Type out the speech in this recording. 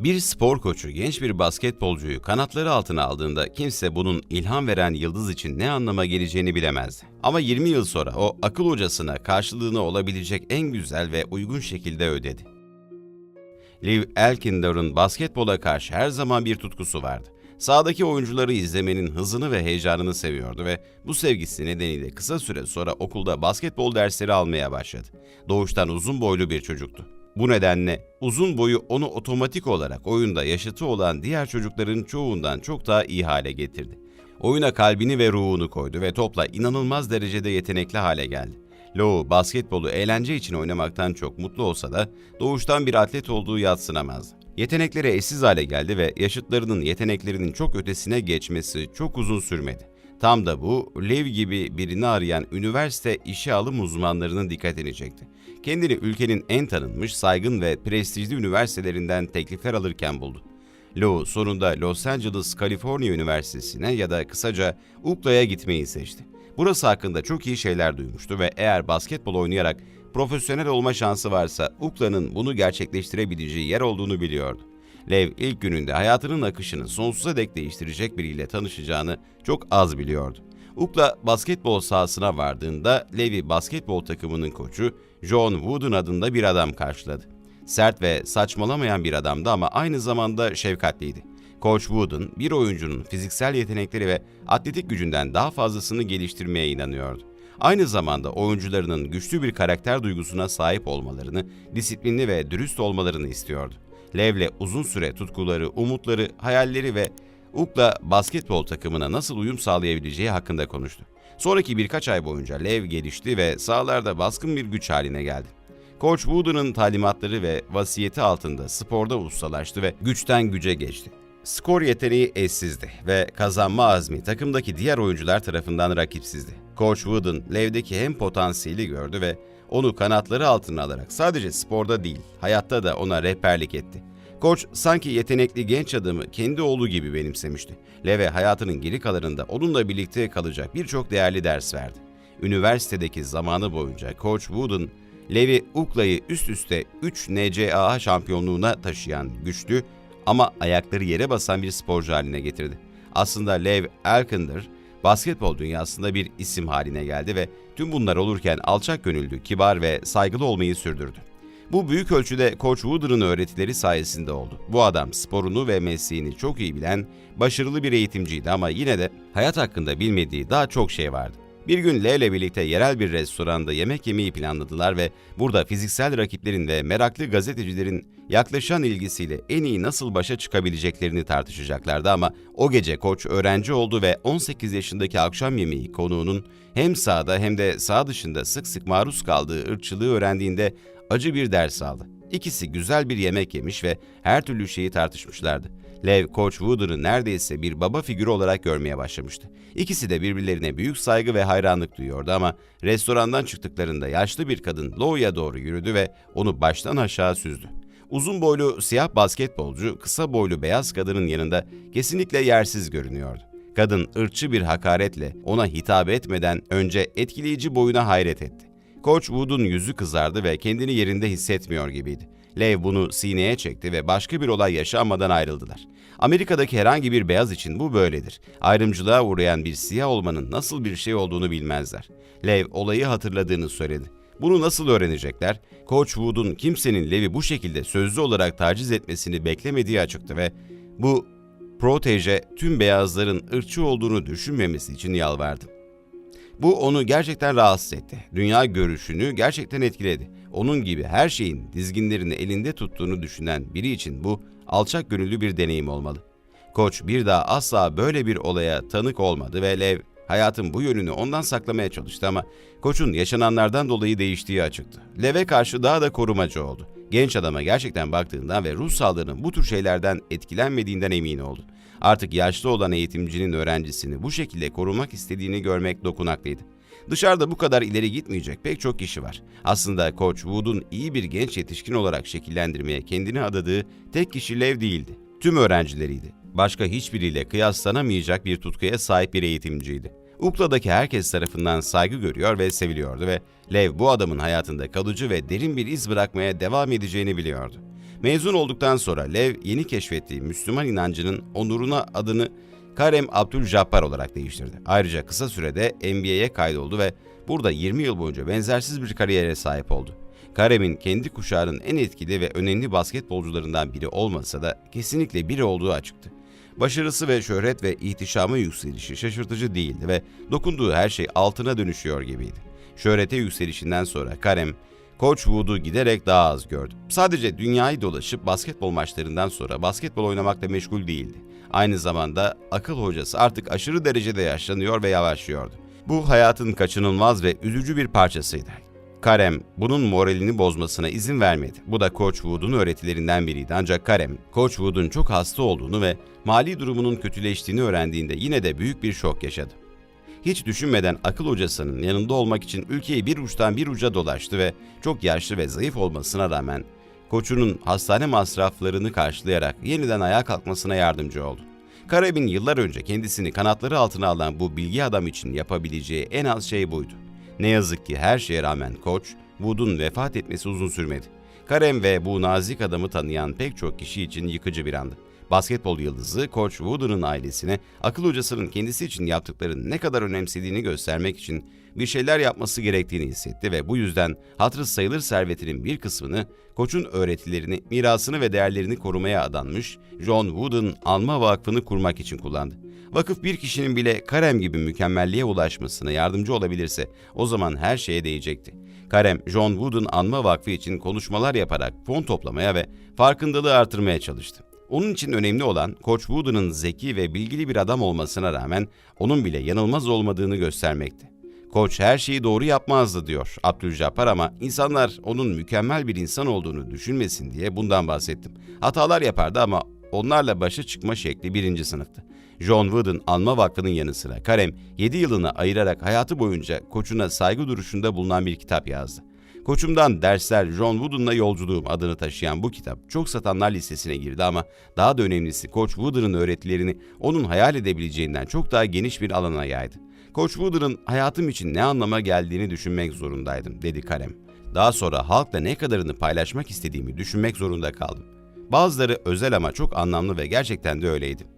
Bir spor koçu genç bir basketbolcuyu kanatları altına aldığında kimse bunun ilham veren yıldız için ne anlama geleceğini bilemezdi. Ama 20 yıl sonra o akıl hocasına karşılığını olabilecek en güzel ve uygun şekilde ödedi. Liv Elkinder'ın basketbola karşı her zaman bir tutkusu vardı. Sahadaki oyuncuları izlemenin hızını ve heyecanını seviyordu ve bu sevgisi nedeniyle kısa süre sonra okulda basketbol dersleri almaya başladı. Doğuştan uzun boylu bir çocuktu. Bu nedenle uzun boyu onu otomatik olarak oyunda yaşıtı olan diğer çocukların çoğundan çok daha iyi hale getirdi. Oyuna kalbini ve ruhunu koydu ve topla inanılmaz derecede yetenekli hale geldi. Lowe basketbolu eğlence için oynamaktan çok mutlu olsa da doğuştan bir atlet olduğu yadsınamazdı. Yetenekleri eşsiz hale geldi ve yaşıtlarının yeteneklerinin çok ötesine geçmesi çok uzun sürmedi. Tam da bu, Lev gibi birini arayan üniversite işe alım uzmanlarının dikkatini çekti. Kendini ülkenin en tanınmış, saygın ve prestijli üniversitelerinden teklifler alırken buldu. Lowe sonunda Los Angeles, Kaliforniya Üniversitesi'ne ya da kısaca UCLA'ya gitmeyi seçti. Burası hakkında çok iyi şeyler duymuştu ve eğer basketbol oynayarak profesyonel olma şansı varsa UCLA'nın bunu gerçekleştirebileceği yer olduğunu biliyordu. Lev ilk gününde hayatının akışını sonsuza dek değiştirecek biriyle tanışacağını çok az biliyordu. UCLA basketbol sahasına vardığında Lev'i basketbol takımının koçu John Wooden adında bir adam karşıladı. Sert ve saçmalamayan bir adamdı ama aynı zamanda şefkatliydi. Coach Wooden bir oyuncunun fiziksel yetenekleri ve atletik gücünden daha fazlasını geliştirmeye inanıyordu. Aynı zamanda oyuncularının güçlü bir karakter duygusuna sahip olmalarını, disiplinli ve dürüst olmalarını istiyordu. Lev'le uzun süre tutkuları, umutları, hayalleri ve UCLA basketbol takımına nasıl uyum sağlayabileceği hakkında konuştu. Sonraki birkaç ay boyunca Lev gelişti ve sahalarda baskın bir güç haline geldi. Coach Wooden'ın talimatları ve vasiyeti altında sporda ustalaştı ve güçten güce geçti. Skor yeteneği eşsizdi ve kazanma azmi takımdaki diğer oyuncular tarafından rakipsizdi. Coach Wooden, Lev'deki hem potansiyeli gördü ve onu kanatları altına alarak sadece sporda değil, hayatta da ona rehberlik etti. Koç sanki yetenekli genç adamı kendi oğlu gibi benimsemişti. Leve hayatının geri kalanında onunla birlikte kalacak birçok değerli ders verdi. Üniversitedeki zamanı boyunca Coach Wooden, Levi UCLA'yı üst üste 3 NCAA şampiyonluğuna taşıyan güçlü ama ayakları yere basan bir sporcu haline getirdi. Aslında Lev Elkinder, basketbol dünyasında bir isim haline geldi ve tüm bunlar olurken alçak gönüllü, kibar ve saygılı olmayı sürdürdü. Bu büyük ölçüde Coach Wooder'ın öğretileri sayesinde oldu. Bu adam sporunu ve mesleğini çok iyi bilen, başarılı bir eğitimciydi ama yine de hayat hakkında bilmediği daha çok şey vardı. Bir gün L ile birlikte yerel bir restoranda yemek yemeyi planladılar ve burada fiziksel rakiplerin ve meraklı gazetecilerin yaklaşan ilgisiyle en iyi nasıl başa çıkabileceklerini tartışacaklardı ama o gece koç öğrenci oldu ve 18 yaşındaki akşam yemeği konuğunun hem sahada hem de sağ dışında sık sık maruz kaldığı ırkçılığı öğrendiğinde acı bir ders aldı. İkisi güzel bir yemek yemiş ve her türlü şeyi tartışmışlardı. Lev, Coach Wooder'ı neredeyse bir baba figürü olarak görmeye başlamıştı. İkisi de birbirlerine büyük saygı ve hayranlık duyuyordu ama restorandan çıktıklarında yaşlı bir kadın Lowe'ya doğru yürüdü ve onu baştan aşağı süzdü. Uzun boylu siyah basketbolcu kısa boylu beyaz kadının yanında kesinlikle yersiz görünüyordu. Kadın ırkçı bir hakaretle ona hitap etmeden önce etkileyici boyuna hayret etti. Coach Wood'un yüzü kızardı ve kendini yerinde hissetmiyor gibiydi. Lev bunu sineye çekti ve başka bir olay yaşanmadan ayrıldılar. Amerika'daki herhangi bir beyaz için bu böyledir. Ayrımcılığa uğrayan bir siyah olmanın nasıl bir şey olduğunu bilmezler. Lev olayı hatırladığını söyledi. Bunu nasıl öğrenecekler? Coach Wood'un kimsenin Lev'i bu şekilde sözlü olarak taciz etmesini beklemediği açıktı ve bu proteje tüm beyazların ırkçı olduğunu düşünmemesi için yalvardı. Bu onu gerçekten rahatsız etti. Dünya görüşünü gerçekten etkiledi. Onun gibi her şeyin dizginlerini elinde tuttuğunu düşünen biri için bu alçak gönüllü bir deneyim olmalı. Koç bir daha asla böyle bir olaya tanık olmadı ve Lev hayatın bu yönünü ondan saklamaya çalıştı ama koçun yaşananlardan dolayı değiştiği açıktı. Lev'e karşı daha da korumacı oldu. Genç adama gerçekten baktığından ve ruh sağlığının bu tür şeylerden etkilenmediğinden emin oldu. Artık yaşlı olan eğitimcinin öğrencisini bu şekilde korumak istediğini görmek dokunaklıydı. Dışarıda bu kadar ileri gitmeyecek pek çok kişi var. Aslında Coach Wood'un iyi bir genç yetişkin olarak şekillendirmeye kendini adadığı tek kişi Lev değildi. Tüm öğrencileriydi. Başka hiçbiriyle kıyaslanamayacak bir tutkuya sahip bir eğitimciydi. UCLA'daki herkes tarafından saygı görüyor ve seviliyordu ve Lev bu adamın hayatında kalıcı ve derin bir iz bırakmaya devam edeceğini biliyordu. Mezun olduktan sonra Lev yeni keşfettiği Müslüman inancının onuruna adını Karem Abdülcabbar olarak değiştirdi. Ayrıca kısa sürede NBA'ye kaydoldu ve burada 20 yıl boyunca benzersiz bir kariyere sahip oldu. Karem'in kendi kuşağının en etkili ve önemli basketbolcularından biri olmasa da kesinlikle biri olduğu açıktı. Başarısı ve şöhret ve ihtişama yükselişi şaşırtıcı değildi ve dokunduğu her şey altına dönüşüyor gibiydi. Şöhrete yükselişinden sonra Karem, Koç Wood'u giderek daha az gördü. Sadece dünyayı dolaşıp basketbol maçlarından sonra basketbol oynamakla meşgul değildi. Aynı zamanda akıl hocası artık aşırı derecede yaşlanıyor ve yavaşlıyordu. Bu hayatın kaçınılmaz ve üzücü bir parçasıydı. Karem bunun moralini bozmasına izin vermedi. Bu da Koç Wood'un öğretilerinden biriydi. Ancak Karem, Koç Wood'un çok hasta olduğunu ve mali durumunun kötüleştiğini öğrendiğinde yine de büyük bir şok yaşadı. Hiç düşünmeden akıl hocasının yanında olmak için ülkeyi bir uçtan bir uca dolaştı ve çok yaşlı ve zayıf olmasına rağmen koçunun hastane masraflarını karşılayarak yeniden ayağa kalkmasına yardımcı oldu. Karem'in yıllar önce kendisini kanatları altına alan bu bilgi adam için yapabileceği en az şey buydu. Ne yazık ki her şeye rağmen koç, Wood'un vefat etmesi uzun sürmedi. Karem ve bu nazik adamı tanıyan pek çok kişi için yıkıcı bir andı. Basketbol yıldızı Koç Wooden'ın ailesine akıl hocasının kendisi için yaptıklarını ne kadar önemsediğini göstermek için bir şeyler yapması gerektiğini hissetti ve bu yüzden hatırı sayılır servetinin bir kısmını Koç'un öğretilerini, mirasını ve değerlerini korumaya adanmış John Wooden Alma Vakfı'nı kurmak için kullandı. Vakıf bir kişinin bile Karem gibi mükemmelliğe ulaşmasına yardımcı olabilirse o zaman her şeye değecekti. Karem, John Wooden Anma Vakfı için konuşmalar yaparak fon toplamaya ve farkındalığı artırmaya çalıştı. Onun için önemli olan Koç Wooden'ın zeki ve bilgili bir adam olmasına rağmen onun bile yanılmaz olmadığını göstermekti. Koç her şeyi doğru yapmazdı diyor Abdülcabbar ama insanlar onun mükemmel bir insan olduğunu düşünmesin diye bundan bahsettim. Hatalar yapardı ama onlarla başa çıkma şekli birinci sınıftı. John Wooden Anma Vakfı'nın yanı sıra Karem 7 yılını ayırarak hayatı boyunca koçuna saygı duruşunda bulunan bir kitap yazdı. Koçumdan Dersler John Wooden'la Yolculuğum adını taşıyan bu kitap çok satanlar listesine girdi ama daha da önemlisi Koç Wooden'ın öğretilerini onun hayal edebileceğinden çok daha geniş bir alana yaydı. Koç Wooden'ın hayatım için ne anlama geldiğini düşünmek zorundaydım dedi Karem. Daha sonra halkla ne kadarını paylaşmak istediğimi düşünmek zorunda kaldım. Bazıları özel ama çok anlamlı ve gerçekten de öyleydi.